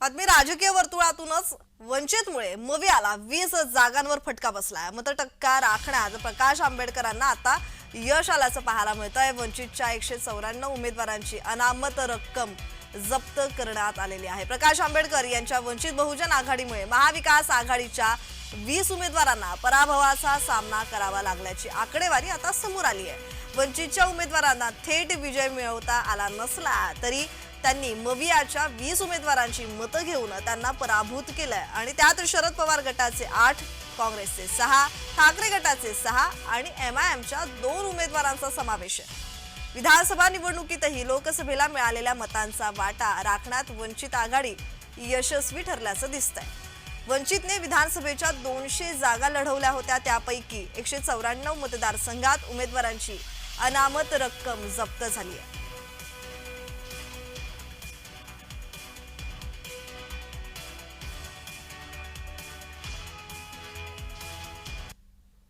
बातमी राजकीय वर्तुळातूनच वंचितमुळे मवियाला वीस जागांवर फटका बसलाय. मतटक्का राखण्यात प्रकाश आंबेडकरांना आता यश आल्याचं पाहायला मिळतंय. वंचितच्या एकशे चौऱ्याण्णव उमेदवारांची अनामत रक्कम जप्त करण्यात आलेली आहे. प्रकाश आंबेडकर यांच्या वंचित बहुजन आघाडीमुळे महाविकास आघाडीच्या वीस उमेदवारांना पराभवाचा सामना करावा लागल्याची आकडेवारी आता समोर आली आहे. वंचितच्या उमेदवारांना थेट विजय मिळवता आला नसला तरी त्यांनी मवियाच्या वीस उमेदवारांची मतं घेऊन त्यांना पराभूत केलंय. आणि त्यात शरद पवार गटाचे आठ काँग्रेसचे सहा ठाकरे गटाचे सहा आणि एम आय एमच्या दोन उमेदवारांचा समावेश आहे. विधानसभा निवडणुकीतही लोकसभेला मिळालेल्या मतांचा वाटा राखण्यात वंचित आघाडी यशस्वी ठरल्याचं दिसतंय. वंचितने विधानसभेच्या दोनशे जागा लढवल्या होत्या त्यापैकी एकशे चौऱ्याण्णव मतदारसंघात उमेदवारांची अनामत रक्कम जप्त झाली आहे.